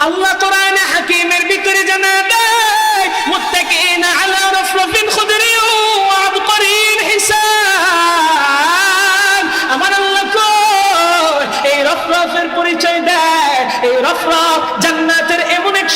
আল্লাহ তোরা হাকিমের ভিতরে জানা দেয় মুত্তাকিনা আলা রাফরাফিন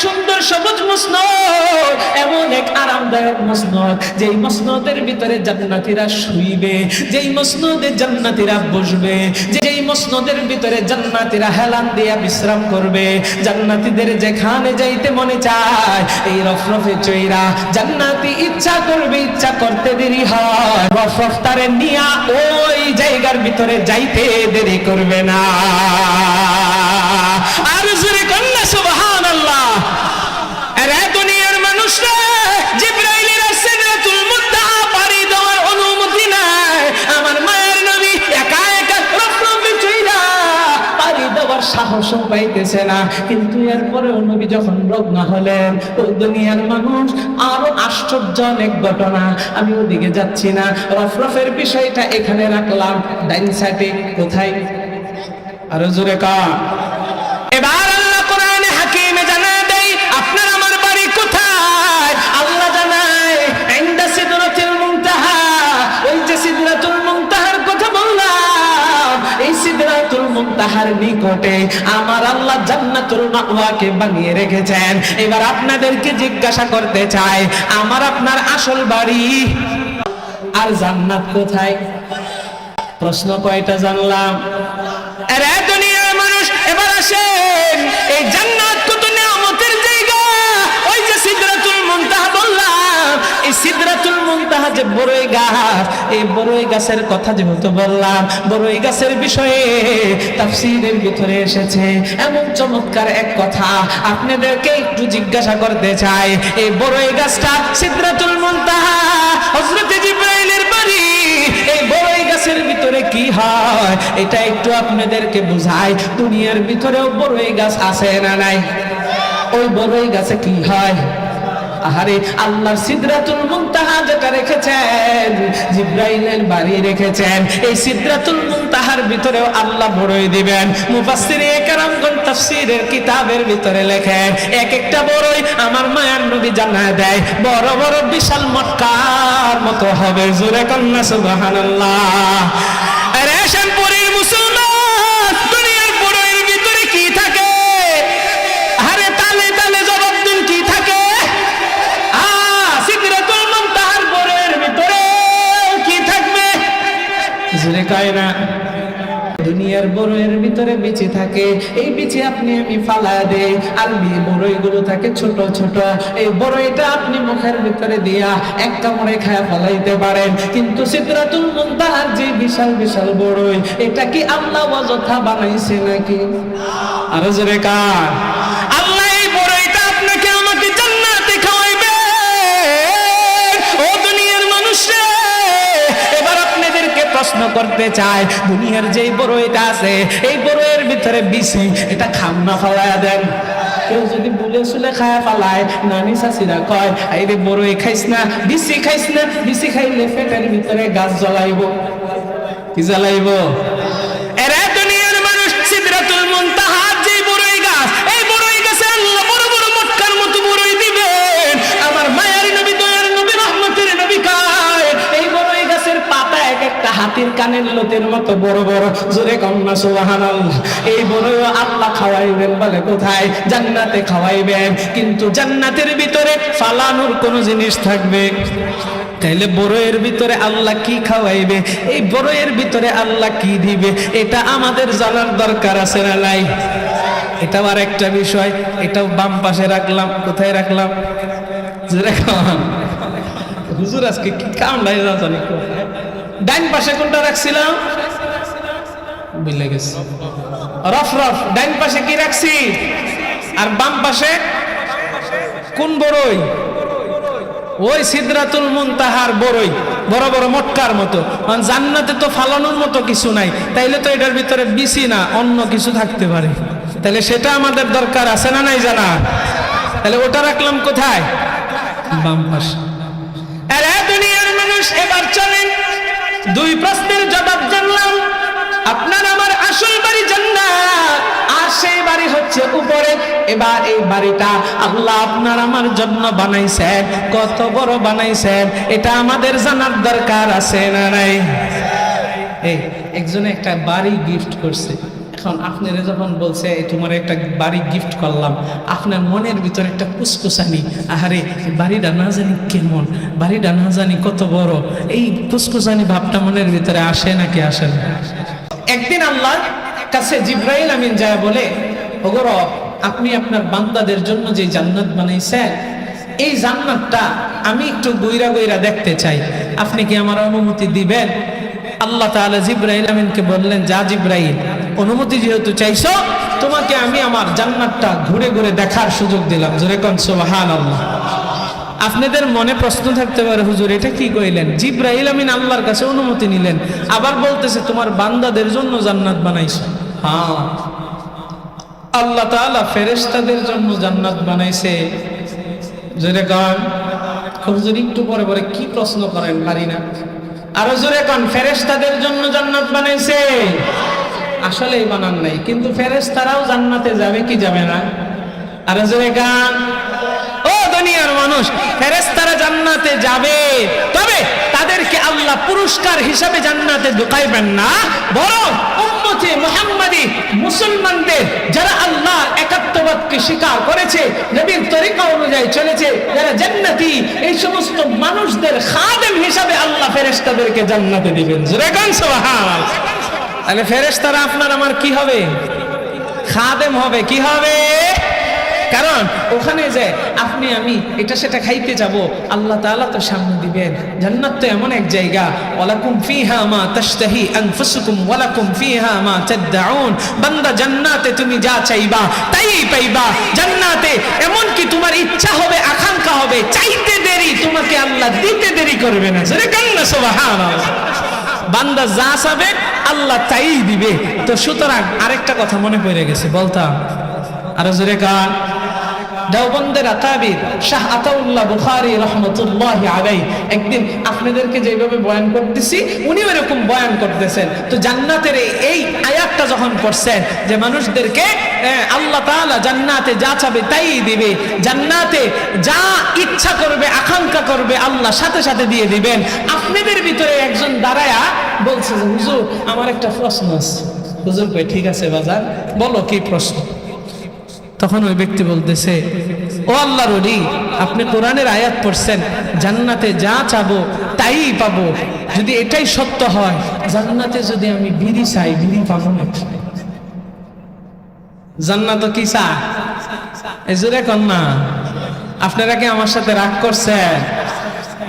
সুন্দর সবুজ মসনদ, এমন এক আরামদায়ক মসনদ, যেই মসনদের ভিতরে জান্নাতীরা শুইবে, যেই মসনদে জান্নাতীরা বসবে, যেই মসনদের ভিতরে জান্নাতীরা হেলান দিয়া বিশ্রাম করবে। জান্নাতীদের যেখানে যাইতে মনে চায়, এই রফরফে চৈরা জান্নাতি ইচ্ছা করবে, ইচ্ছা করতে দেরি হয়। রফরফ তারে নিয়া ওই জায়গার ভিতরে যাইতে দেরি করবে না। সাহসও পাইতেছে না। কিন্তু এরপরে নবী যখন রগ্ন হলেন ওই দুনিয়ার মানুষ, আরও আশ্চর্য অনেক ঘটনা। আমি ওদিকে যাচ্ছি না। রফরফের বিষয়টা এখানে রাখলাম। ডাইন সাইডে কোথায়? আরও জোরে কা মুনতাহার নিকটে আমার আল্লাহ জান্নাতুল মাওয়াকে বানিয়ে রেখেছেন। এবার আপনাদেরকে জিজ্ঞাসা করতে চাই, আমার আপনার আসল বাড়ি আর জান্নাত কোথায়? প্রশ্ন কয়টা জানলাম? আরে দুনিয়ার মানুষ, এবার আসেন, এই জান্নাত কত নিয়ামতের জায়গা? ওই যে সিদরাতুল মুনতাহা বললাম, এই মুনতাহা যে বড়ই গাছ, এই বড়ই গাছের কথা যেহেতু বললাম বড়ই গাছের বিষয়ে তাফসীরের ভিতরে এসেছে এমন চমৎকার এক কথা। আপনাদেরকে একটু জিজ্ঞাসা করতে চাই, এই বড়ই গাছটা সিদরাতুল মুনতাহা, হযরত জিব্রাইলের বাড়ি, এই বড়ই গাছের ভিতরে কি হয়? এটা একটু আপনাদেরকে বুঝাই, দুনিয়ার ভিতরেও বড়ই গাছ আছে না নাই? ওই বড়ই গাছে কি হয়? আহারে আল্লাহ সিদরাতুল মুনতাহা যেটা রেখেছেন, জিব্রাইলের বাড়ি রেখেছেন, এই সিদরাতুল মুনতাহার ভিতরেও আল্লাহ বড়ই দিবেন। মুফাসসিরে তাফসীরের কিতাবের ভিতরে লেখেন, এক একটা বড়ই আমার মায়ার নবী জানায় দেয়, বড় বড় বিশাল মক্কার মতো হবে। কন্যা সুবহানাল্লাহ। আরে জোরে কয় না। দুনিয়ার বড়ইয়ের ভিতরে বিচি থাকে, এই বিচি আপনি আমি ফালা দেই। আর বড়ই গুলো থাকে ছোট ছোট, এই বড়ইটা আপনি মুখের ভিতরে দিয়া এক কামড়ে খায়া ফলাইতে পারেন। কিন্তু সিদরাতুল মুনতাহার যে বিশাল বিশাল বড়ই, এটা কি আল্লাহ অযথা বানাইছে নাকি? আরও জোরে কার? করতে চায়। দুনিয়ার যেই বড়ইটা আছে, এই বড়ইয়ের ভিতরে বিচি এটা খাম না, ফালায়া দেন। কেউ যদি বলে শুলে খায় ফালায়, নানি শাশিরা কয় এই রে বড়ই খাইস না বিচি খাইস না। বিচি খাইলে পেটের ভিতরে গাছ জ্বলাইব। কি জ্বলাইব? হাতির কানের লতের মতো বড় বড়। জোরে কন্যা সুবহানাল্লাহ। এই বড়ই আল্লাহ খাওয়াইবেন বলে কোথায়? জান্নাতে খাওয়াইবেন। কিন্তু জান্নাতের ভিতরে ফালানোর কোনো জিনিস থাকবে। তাইলে বড়য়ের ভিতরে আল্লাহ কি খাওয়াইবে? এই বড়য়ের ভিতরে আল্লাহ কি দিবে? এটা আমাদের জানার দরকার আছে না নাই? এটাও আর একটা বিষয়। এটাও বাম পাশে রাখলাম। কোথায় রাখলাম? হুজুর আজকে কি কাম নাই জানি ডাইন পাশে কোনটা রাখছিলাম? বুঝলে গেছে। রফ রফ, ডাইন পাশে কি রাখছি? আর বাম পাশে কোন বড়ই? ওই সিদরাতুল মুনতাহার বড়ই। বড় বড় মটকার মতো। জান্নাতে তো ফালানোর মতো কিছু নাই। তাইলে তো এটার ভিতরে বিসি না, অন্য কিছু থাকতে পারে। তাহলে সেটা আমাদের দরকার আছে না নাই জানা? তাহলে ওটা রাখলাম কোথায়? বাম পাশে। আরে দুনিয়ার মানুষ এবার চলেন। দুই প্রশ্নের জবাব জানলাম। আপনার আমার আসল বাড়ি জান্নাত। আর সেই বাড়ি হচ্ছে উপরে। এবার এই বাড়িটা আল্লাহ আপনার আমার জন্য বানাইছেন। কত বড় বানাইছেন। এটা আমাদের জানার দরকার আছে না নাই? একজনে একটা বাড়ি গিফট করছে। এখন আপনারা যখন বলছে, "এই তোমার একটা বাড়ি গিফট করলাম। আপনার মনের ভিতরে একটা কুসকুসানি আহারে বাড়িটা না জানি কেমন, বাড়িটা না জানি কত বড়। এই কুসকুসানি ভাবটা মনের ভিতরে আসে নাকি আসে না? একদিন আল্লাহ কাছে জিব্রাইল আমিন যায় বলে, ওগো রব, আপনি আপনার বান্দাদের জন্য যে জান্নাত বানাইছেন, এই জান্নাতটা আমি একটু গইরা গইরা দেখতে চাই। আপনি কি আমার অনুমতি দিবেন? আল্লাহ তাআলা জিব্রাইল আমিনকে বললেন, যা জিব্রাইল, অনুমতি যেহেতু চাইছো, তোমাকে আমি আমার জান্নাতটা ঘুরে ঘুরে দেখার সুযোগ দিলাম। জোরে কোন, সুবহানাল্লাহ। আপনাদের মনে প্রশ্ন থাকতে পারে, হুজুর, এটা কি কইলেন? জিব্রাইল আমিন আল্লাহর কাছে অনুমতি নিলেন, আবার বলতেছে, তোমার বান্দাদের জন্য জান্নাত বানাইছো। হ্যাঁ। আল্লাহ তাআলা ফেরেশতাদের জন্য জান্নাত বানাইছে। জোরে কন। হুজুর, একটু পরে পরে কি প্রশ্ন করেন? পারি না। আরও জোরে কন ফেরেস্তাদের জন্য জান্নাত বানাইছে। আসলেই বানান নাই, কিন্তু ফেরেস্তারাও জান্নাতে যাবে কি যাবে না? আরও জোরে গান। দুনিয়ার মানুষ ফেরেশতারা জান্নাতে যাবে। তবে তাদেরকে আল্লাহ পুরস্কার হিসাবে জান্নাতে ঢুকাইবেন না। বরং উম্মতে মুসলমানদের যারা আল্লাহ একাত্মবাদকে স্বীকার করেছে, নবীর তরিকা অনুযায়ী চলেছে, যারা জান্নাতি, এই সমস্ত মানুষদের খাদেম হিসাবে আল্লাহ ফেরেশতাদেরকে জান্নাতে দিবেন। তাহলে ফেরেশতারা, আপনার আমার কি হবে? খাদেম হবে, কি হবে? কারণ ওখানে যে আপনি, আমি, এটা সেটা খাইতে যাব, আল্লাহ তাআলা তো সামনে দিবেন। জান্নাত তো এমন এক জায়গা, ওয়ালাকুম ফিহা মা তাশতাহি আনফুসুকুম, ওয়ালাকুম ফিহা মা তাদউন। বান্দা জান্নাতে তুমি যা চাইবা, তাই পাইবা। জান্নাতে এমন কি তোমার ইচ্ছা হবে, আকাঙ্ক্ষা হবে, চাইতে দেরি তোমাকে আল্লাহ দিতে দেরি করবে না। জোরে কান্না সুবহানাল্লাহ। বান্দা যা চাবে, আল্লাহ তাই দিবে। তো সুতরাং আরেকটা কথা মনে পড়ে গেছে, বলতাম। আরও জোরে গান দেওবন্দের আকাবির শাহ আতাউল্লাহ বুখারী রহমতুল্লাহ আলাই একদিন আপনাদেরকে যেভাবে বয়ান করতেছি উনি এরকম বয়ান করতেছেন। তো জান্নাতের এই- আয়াতটা যখন করছেন যে মানুষদেরকে আল্লাহ তাআলা জান্নাতে যা চাবে তাই দিবে। জান্নাতে যা ইচ্ছা করবে, আকাঙ্ক্ষা করবে, আল্লাহ সাথে সাথে দিয়ে দিবেন। আপনাদের ভিতরে একজন দাঁড়ায়া বলছে হুজুর, আমার একটা প্রশ্ন আছে। হুজুর ঠিক আছে বাজার বলো কি প্রশ্ন? তখন ওই ব্যক্তি বলতেছে, ও আল্লাহ রলি আপনি কোরআনের আয়াত পড়ছেন, জান্নাতে যা চাবো তাই পাবো। যদি এটাই সত্য হয়, জান্নাতে যদি আমি বিড়ি চাই, বিড়ি পাবো না জান্নাত কি চা এই জোরে কন না। আপনারা কি আমার সাথে রাগ করছেন?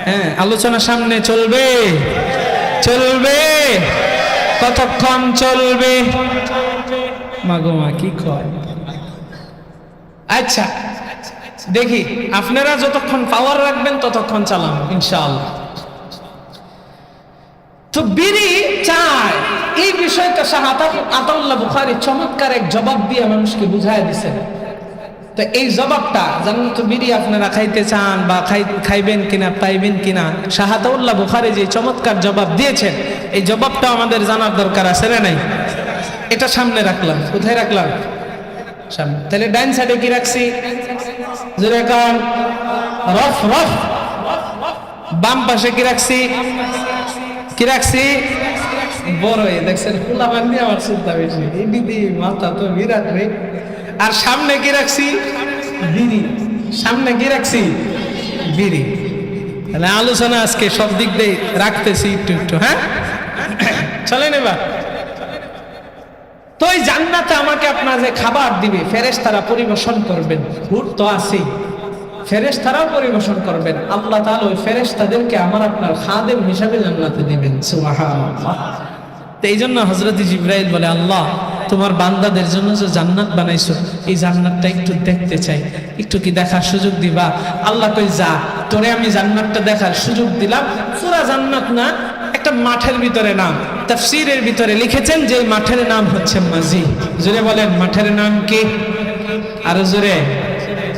হ্যাঁ আলোচনা সামনে চলবে। চলবে। কতক্ষণ চলবে? মাগো মা, কি কয়? আচ্ছা দেখি, আপনারা যতক্ষণ পাওয়ার রাখবেন ততক্ষণ চালান, ইনশাআল্লাহ। তো বিড়ি চায়, এই বিষয়টা শাহ আতা- আতাউল্লাহ বুখারী চমৎকার এক জবাব দিয়ে মানুষকে বুঝায় দিছেন। তো এই জবাবটা জানেন তো বিড়ি আপনারা খাইতে চান বা খাই, খাইবেন কিনা, পাইবেন কিনা শাহাতাউল্লাহ বুখারি যে চমৎকার জবাব দিয়েছেন, এই জবাবটা আমাদের জানার দরকার আছে না নাই? এটা সামনে রাখলাম, কোথায় রাখলাম? সামনে। তাহলে ডাইন সাইডে কি রাখছি? জোরে কান। রফ রফ। বাম পাশে কি রাখছি? কি রাখছি? বড় দেখছেন, ফুলা বান্ধি আমার চিন্তা বেশি। দিদি মাথা তো বিরাট রে। আর সামনে কি রাখছি? বিড়ি। সামনে কি রাখছি? বিড়ি। তাহলে আলোচনা আজকে সব দিক দিয়ে রাখতেছি একটু একটু হ্যাঁ? চলেন এবার। তো এই জান্নাতে আমাকে আপনার যে খাবার দিবে ফেরেশ তারা পরিবেশন করবেন। হুট তো আছেই। ফেরেশ তারাও পরিবেশন করবেন। আল্লাহ তাআলা ওই ফেরেশ তাদেরকে আমার আপনার খাদেম হিসাবে জান্নাতে দিবেন। এই জন্য হজরত জিব্রাইল বলে, আল্লাহ, তোমার বান্দাদের জন্য যে জান্নাত বানাইছো, এই জান্নাতটা একটু দেখতে চাই। একটু কি দেখার সুযোগ দিবা? আল্লাহ কই যা, তোরে আমি জান্নাতটা দেখার সুযোগ দিলাম। পুরা জান্নাত না একটা মাঠের ভিতরে নাম। তাফসীরের ভিতরে লিখেছেন যে মাঠের নাম হচ্ছে মাঝি জোরে বলেন, মাঠের নাম কি? আরও জোরে।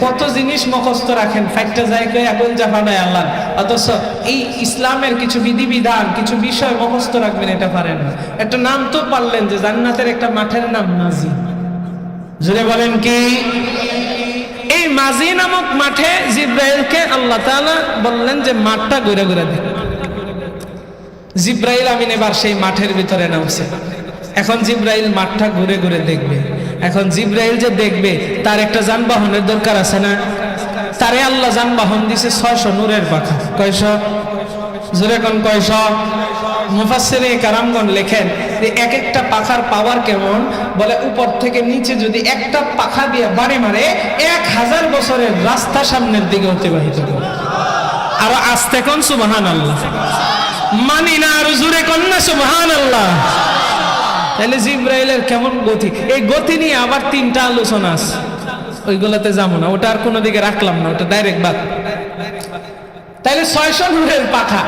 কত জিনিস মুখস্থ রাখেন, ফাইটটা যায় কই, এখন জাফানায় আল্লাহ। অথচ এই ইসলামের কিছু বিধিবিধান, কিছু বিষয় মুখস্থ রাখবেন, এটা পারেন একটা নাম তো পারলেন যে জান্নাতের একটা মাঠের নাম মাঝি জোরে বলেন কি? এই মাঝি নামক মাঠে জিব্রাইলকে আল্লাহ তাআলা বললেন যে মাঠটা ঘুরে ঘুরে দেখ। জিব্রাইল আমিন এবার সেই মাঠের ভিতরে নামছে। এখন জিব্রাইল মাঠটা ঘুরে ঘুরে দেখবে। এখন জিব্রাইল যে দেখবে, তার একটা যানবাহনের দরকার আছে না? তারে আল্লাহ যানবাহন দিছে ছয়শো নূরের পাখা। কয়শ? জোরে কোন কয়শ? মুফাসসিরে কারামগণ লেখেন যে এক একটা পাখার পাওয়ার কেমন? বলে উপর থেকে নিচে যদি একটা পাখা দিয়ে বাড়ি মারে, এক হাজার বছরের রাস্তা সামনের দিকে অতিবাহিত করে আরও আস্তে কোন? সুবহান আল্লাহ মানি না আর জুড়ে কন্যা সুবহান আল্লাহ তাহলে জিব্রাইলের কেমন গতি? এই গতি নিয়ে আবার তিনটা আলোচনা আছে। ওইগুলোতে যাব না, ওটা আর কোনো দিকে রাখলাম না, ওটা ডাইরেক্ট বাদ। তাহলে ছয়শো নূরের পাখা,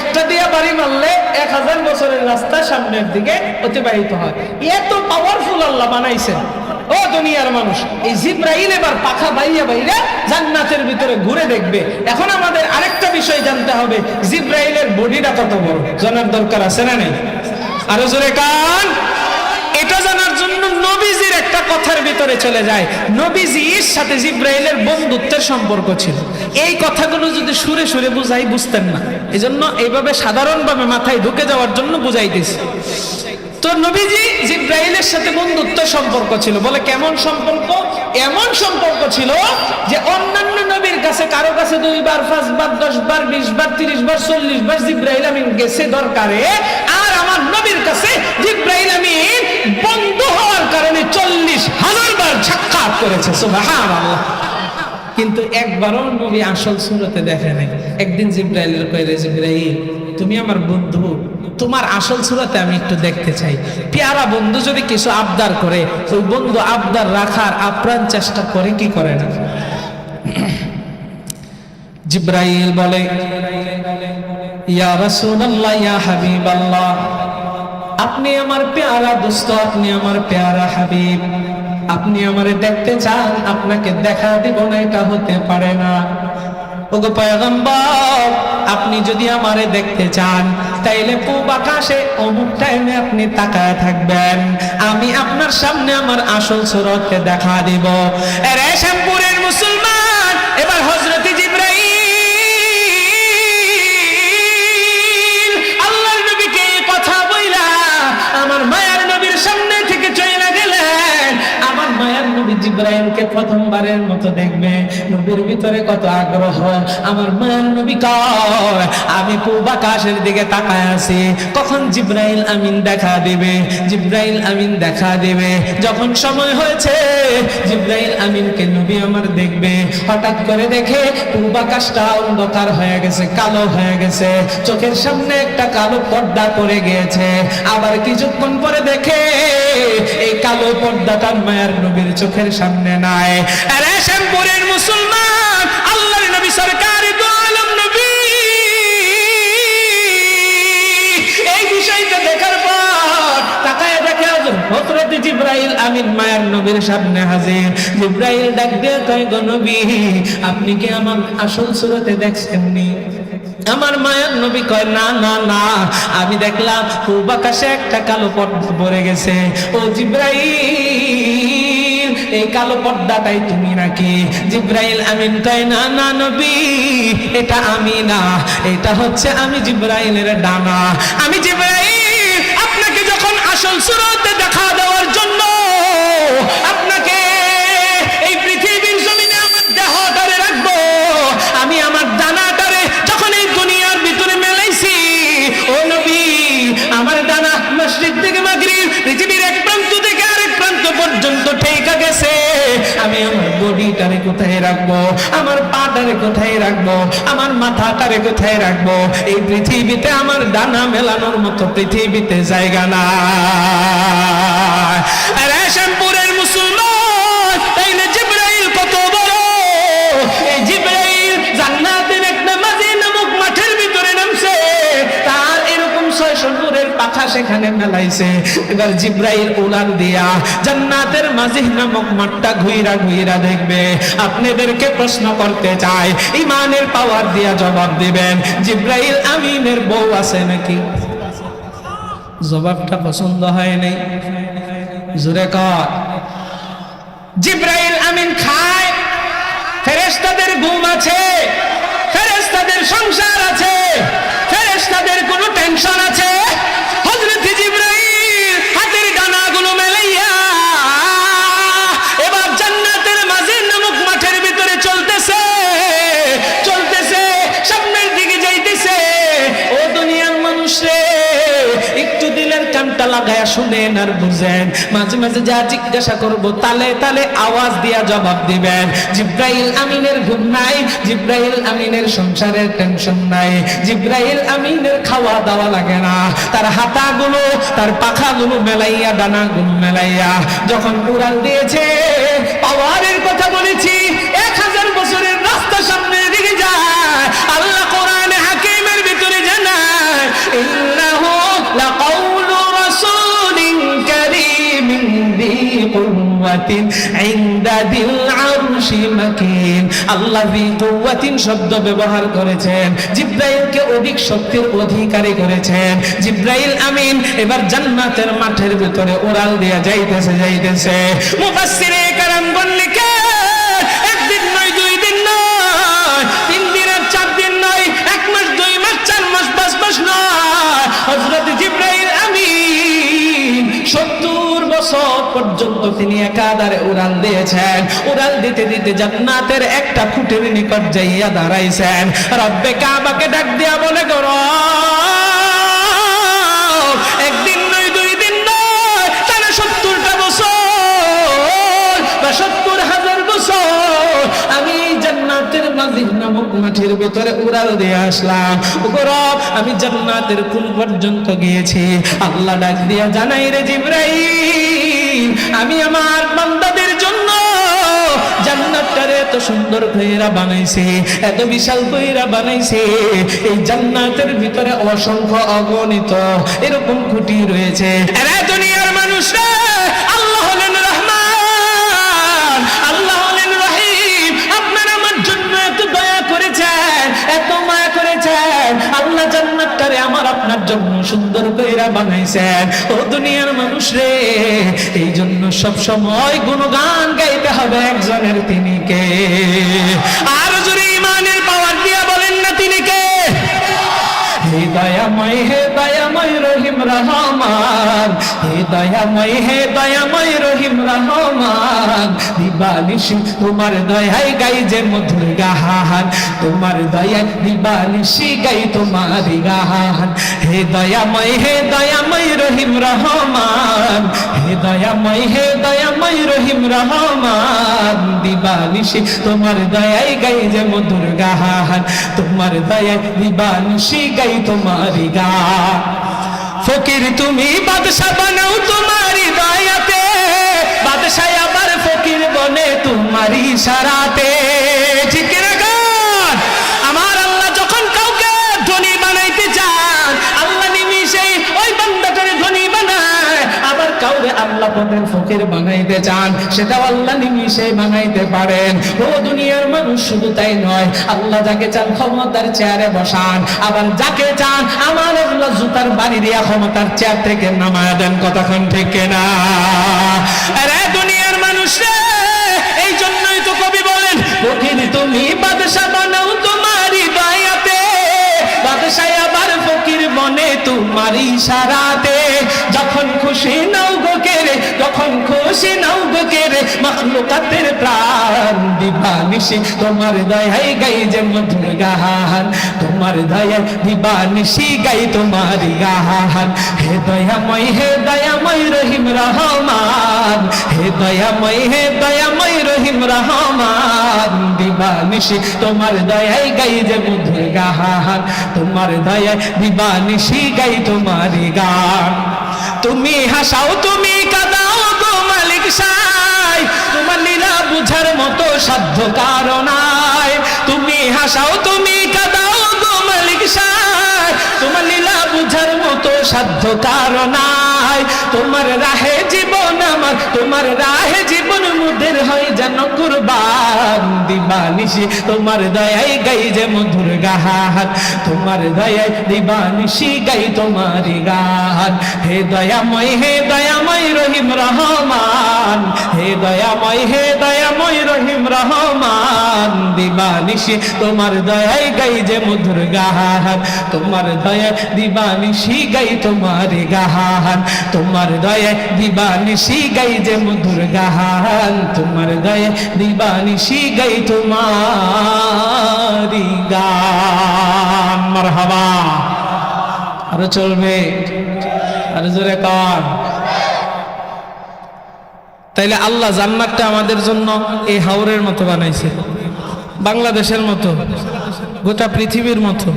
একটা দিয়ে বাড়ি মারলে এক হাজার বছরের রাস্তা সামনের দিকে অতিবাহিত হয়। এত পাওয়ারফুল আল্লাহ বানাইছেন। ও দুনিয়ার মানুষ, এই জিব্রাইল এবার পাখা বাইয়া বাইরে জান্নাতের ভিতরে ঘুরে দেখবে। এখন আমাদের আরেকটা বিষয় জানতে হবে, জিব্রাইলের বডিটা কত বড়? জানার দরকার আছে না নেই? আরও জোরে কান। এটা জানার জন্য নবীজির একটা কথার ভিতরে চলে যায়। নবীজির সাথে জিব্রাইলের বন্ধুত্বের সম্পর্ক ছিল। এই কথাগুলো যদি সুরে সুরে বুঝাই বুঝতেন না। এজন্য এইভাবে সাধারণভাবে মাথায় ঢুকে যাওয়ার জন্য বুঝাইতেছি। তো নবীজি জিব্রাইলের সাথে বন্ধুত্ব সম্পর্ক ছিল। বলে কেমন সম্পর্ক? এমন সম্পর্ক ছিল যে অন্যান্য নবীর কাছে কারও কাছে দুইবার, পাঁচবার দশ বার বিশ বার তিরিশ বার জিব্রাইল আমিন গেছে দরকারে। আর আমার নবীর কাছে জিব্রাইল আমিন বন্ধু হওয়ার কারণে চল্লিশ হাজার বার সাক্ষাৎ করেছে, সুবহানাল্লাহ। কিন্তু একবারও নবী আসল সুরতে দেখে নাই। একদিন জিব্রাইলের কইলে জিব্রাইল, তুমি আমার বন্ধু। তোমার আসল সুরতে আমি একটু দেখতে চাই। পেয়ারা বন্ধু যদি কিছু আবদার করে, ওই বন্ধু আবদার রাখার আপ্রাণ চেষ্টা করে কি করে না? জিব্রাইল বলে, ইয়া রাসূলুল্লাহ, ইয়া হাবিবাল্লাহ, আপনি আমার পেয়ারা দোস্ত, আপনি আমার পেয়ারা হাবিব। আপনি আমারে দেখতে চান, আপনাকে দেখা দিব না, এটা হতে পারে না। ওগো পয়গম্বর, আপনি যদি আমারে দেখতে চান তাইলে পূব আকাশে অমুক টাইমে আপনি তাকায় থাকবেন। আমি আপনার সামনে আমার আসল সুরতকে দেখা দিব। শ্যামপুরের মুসলমান, এবার হজরত জিব্রাইল। আল্লাহর নবীকে কথা বইলা আমার মায়ার নবীর সামনে থেকে চলে গেলেন। আমার মায়ার নবী জিব্রাইলকে প্রথমবারের মতো দেখবে নবীর ভিতরে কত আগ্রহ। আমার মায়ার নবী কয়, আমি পূব আকাশের দিকে তাকায় আছি। কখন জিব্রাইল আমিন দেখা দিবে? জিব্রাইল আমিন দেখা দিবে। যখন সময় হয়েছে, জিব্রাইল আমিনকে নবী আমার দেখবে। হঠাৎ করে দেখে পূব আকাশটা অন্ধকার হয়ে গেছে, কালো হয়ে গেছে। চোখের সামনে একটা কালো পর্দা পড়ে গিয়েছে। আবার কিছুক্ষণ পরে দেখে এই কালো পর্দাটা মায়ের নবীর চোখের সামনে নাই। মুসলমান, আল্লাহর নবী সরকার আপনি কি আমার আসল সুরতে দেখছেননি? আমার মায়ের নবী কয়, না না না, আমি দেখলাম পূর্ব আকাশে একটা কালো পর্দা পড়ে গেছে। ও জিব্রাইল এই কালো পর্দাটাই তুমি নাকি? জিব্রাইল আমিন কয়, না না, নবী, এটা আমি না। এটা হচ্ছে আমি জিব্রাইলের ডানা। আমি জিব্রাইল, আপনাকে যখন আসল সুরতে দেখা দেওয়ার আমি আমার বডিটারে কোথায় রাখব? আমার পাটারে কোথায় রাখব? আমার মাথাটারে কোথায় রাখব? এই পৃথিবীতে আমার ডানা মেলানোর মতো পৃথিবীতে জায়গা না রেশমপুরের পাখা সেখানে মেলাইছে। এবার জিব্রাইল উলান দিয়া জান্নাতের মাঝে নামক মাঠটা ঘুইরা ঘুইরা দেখবে। আপনাদেরকে প্রশ্ন করতে চাই, ইমানের পাওয়ার দিয়া জবাব দিবেন, জিব্রাইল আমিনের বউ আছে নাকি? জবাবটা পছন্দ হয় নাই। জোরে কর। জিব্রাইল আমিন খায়, ফেরেশতাদের ঘুম আছে, ফেরেশতাদের সংসার শুনেন আর বুঝেন। মাঝে মাঝে যা জিজ্ঞাসা করব, তালে তালে আওয়াজ দিয়া জবাব দিবেন। জিব্রাইল আমিনের ঘুম নাই, জিব্রাইল আমিনের সংসারের টেনশন নাই। জিব্রাইল আমিনের খাওয়া দাওয়া লাগে না। তার হাতাগুলো, তার পাখাগুলো মেলাইয়া, ডানাগুলো মেলাইয়া, যখন দিয়েছে, পাওয়ারের শব্দ ব্যবহার করেছেন, জিব্রাইলকে অধিক শক্তির অধিকারী করেছেন। জিব্রাইল আমিন, এবার জান্নাতের মাঠের ভিতরে ওরাল দিয়া যাইতেছে যাইতেছে। মুফাসসিরে কারামগণ তিনি একাধারে উড়াল দিয়েছেন। উড়াল দিতে দিতে জান্নাতের একটা খুঁটির নিকট যাইয়া দাঁড়াইছেন। রব্বে কাবাকে ডাক দিয়া বলে করো একদিন নয়, দুই দিন নয় তারা সত্তরটা বছর সত্তর হাজার বছর আমি জান্নাতের মাঝির নামক মাঠের ভিতরে উড়াল দিয়ে আসলাম। গৌরব আমি জান্নাতের কোন পর্যন্ত গিয়েছি? আল্লাহ ডাক দিয়া, জানাই রে জিব্রাইল আমি আমার বান্দাদের জন্য জান্নাতটারে এত সুন্দর কইরা বানাইছে, এত বিশাল কইরা বানাইছে। এই জান্নাতের ভিতরে অসংখ্য অগণিত এরকম খুঁটি রয়েছে। এরা কইরা বানাইছেন। ও দুনিয়ার মানুষ রে এই জন্য সব সময় গুণগান গাইতে হবে একজনের তিনি কে? আর যদি ইমানের পাওয়ার দিয়া বলেন না তিনি কে? হে দয়াময়, হে দয়াময় রহিম রহমান। হে দয়াময় হে দয়াময় রহিম রহমান। দিবানিশি তোমার দয়াই গাই যে মধুর গাহান। তোমার দয়ায় দিবানিশি গাই তোমার গাহান। হে দয়াময় হে দয়াময় রহিম রহমান। হে দয়াময় হে দয়াময় রহিম রহমান। দিবানিশি তোমার দয়াই গাই যে মধুর গাহান। তোমার দয়ায় দিবানিশি গাই তোমারি গা। ফকির তুমি বাদশা বানাও তোমারি দয়াতে বাদশাহ আবার ফকির বনে তোমারি সারাতে। ঠিক না গান আমার আল্লাহ যখন কাউকে ধনী বানাইতে চান আল্লাহ নিমিশে ওই বান্দাটারে ধনী বানায় কাউকে আল্লাহ পদের ফকির বানাইতে চান, সেটাও আল্লাহ নিমিশে বানাইতে পারেন। ও দুনিয়ার মানুষ শুধু তাই নয়, আল্লাহ যাকে চান ক্ষমতার চেয়ারে বসান, আবার যাকে চান আমার আল্লাহ জুতার বাড়ি দিয়া ক্ষমতার চেয়ার থেকে নামায় দেন কতক্ষণ থেকে না বনে তোমার ইশারাতে যখন খুশি নাও গো কেরে যখন খুশি নাও গো কেরে প্রাণ দিবানিশি, তোমার দয়াই গাই যে মধুর গাহান তোমার দয়াই দিবানিশি গাই তোমার গাহান হে দয়াময় হে দয়াময় রহিম রহমান। হে দয়াময় হে দয়াময় রহিম রহমান। দিবানিশি, তোমার দয়াই গাই যে মধুর গাহান তোমার দয়ায় দিবানিশি গাই তোমার গান। তুমি হাসাও তুমি সাধ্য কারণায়। তুমি হাসাও, তুমি কাদাও গো মালিক তোমার লীলা বুঝার মতো সাধ্য কারণায়। তোমার রাহে জীবন আমার তোমার রাহে জীবন মুদের হয় যেন কুরবান। দিবানিশি, তোমার দয়ায় গাই যে মধুর গাহান তোমার দয়ায় দিবানিশি গাই তোমার গান। হে দয়াময় হে দয়াময় রহিম রহমান। হে দয়াময় হে দয়াময় রহিম রহমান। দিবানিশি, তোমার দয়ায় গাই যে মধুর গাহান তোমার দয়ায় দিবানিশি গাই তোমার গাহান তোমার দয়ায় দিবানিশি গাই যে মধুর গাহান তোমার দয়ায় দিবানিশি গাই তোমার গান। মারহাবা। আরও চলবে। আরও জোরে কর। তাইলে আল্লাহ জান্নাতটা আমাদের জন্য এই হাওরের মতো বানাইছে। বাংলাদেশের মতো, গোটা পৃথিবীর মতো।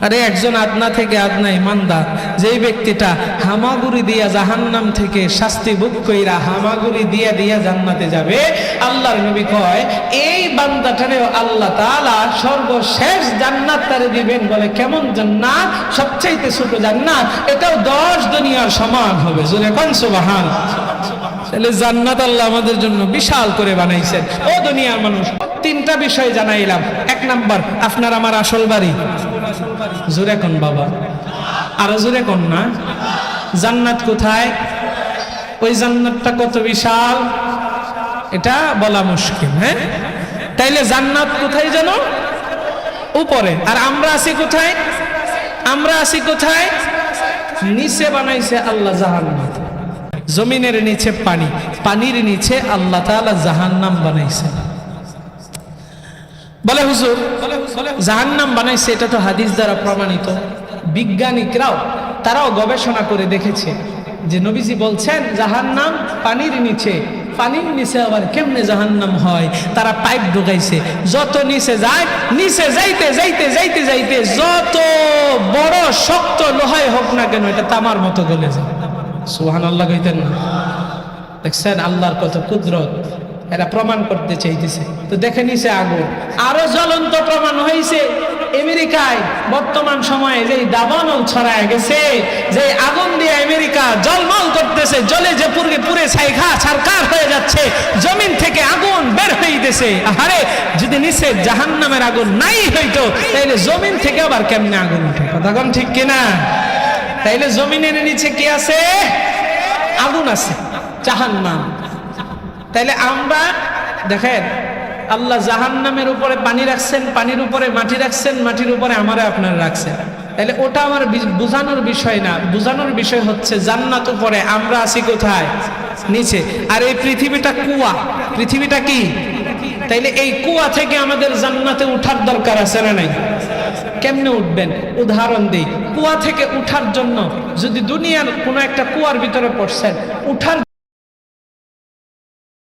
আরে একজন আদনা থেকে আদনা ইমানদার যেই ব্যক্তিটা হামাগুড়ি দিয়া জাহান্নাম থেকে শাস্তি ভোগ কইরা হামাগুড়ি দিয়া দিয়া জান্নাতে যাবে, আল্লাহর নবী কয়, এই বান্দাটারেও আল্লাহ তাআলা সর্বশেষ জান্নাত তারে দিবেন বলে কেমন জান্নাত? সবচাইতে ছোট জান্নাত। এটাও দশ দুনিয়ার সমান হবে। জোরে কোন সুবহান। তাহলে জান্নাত আল্লাহ আমাদের জন্য বিশাল করে বানাইছেন। ও দুনিয়ার মানুষ, তিনটা বিষয় জানাইলাম। এক নাম্বার, আপনার আমার আসল বাড়ি। জোরে কোন বাবা? আরও জোরে কোন না? জান্নাত কোথায়? ওই জান্নাতটা কত বিশাল? এটা বলা মুশকিল হ্যাঁ? তাইলে জান্নাত কোথায় জানো? উপরে। আর আমরা আছি কোথায়? আমরা আছি কোথায়? নিচে বানাইছে আল্লাহ জাহান্নাত জমিনের নিচে পানি। পানির নিচে আল্লাহ তাআলা জাহান্নাম বানাইছে। বলে হুজুর, জাহান্নাম বানাইছে, এটা তো হাদিস দ্বারা প্রমাণিত। বিজ্ঞানিকরাও, তারাও গবেষণা করে দেখেছে যে নবীজি বলছেন, জাহান্নাম পানির নিচে পানির নিচে আবার কেমনে জাহান্নাম হয়? তারা পাইপ ঢুকাইছে। যত নিচে যায়, নিচে যাইতে যাইতে যাইতে যাইতে যত বড় শক্ত লোহাই হোক না কেন, এটা তামার মতো গলে যায়। সুহান আল্লাহ কইতেন না। দেখছেন, আল্লাহর কত কুদরত। এরা প্রমাণ করতে চাইতেছে। তো দেখে নিছে আগুন। আরও জ্বলন্ত প্রমাণ হয়েছে আমেরিকায়। বর্তমান সময়ে যে দাবানল ছড়ায় গেছে যে আগুন দিয়ে আমেরিকা জলমল করতেছে, জলে যে পুরে পুরে ছাইখা ছারকার হয়ে যাচ্ছে, জমিন থেকে আগুন বের হইতেছে। আরে যদি নিচে জাহান্নামের আগুন নাই হইতো, তাইলে জমিন থেকে আবার কেমনে আগুন উঠে? কথা কোন ঠিক কিনা? তাইলে জমিনের নিচে কি আছে? আগুন আছে। জাহান্নাম। তাইলে আমরা, দেখেন, আল্লাহ জাহান্নামের উপরে পানি রাখছেন, পানির উপরে মাটি রাখছেন, মাটির উপরে আমারে আপনারা রাখছেন। তাহলে ওটা আমার বোঝানোর বিষয় না। বোঝানোর বিষয় হচ্ছে জান্নাত উপরে আমরা আছি কোথায়? নিচে। আর এই পৃথিবীটা কুয়া। পৃথিবীটা কি? তাইলে এই কুয়া থেকে আমাদের জান্নাতে উঠার দরকার আছে না নাই? কেমনে উঠবেন? উদাহরণ দিই। কুয়া থেকে উঠার জন্য যদি দুনিয়ার কোনো একটা কুয়ার ভিতরে পড়ছেন, উঠার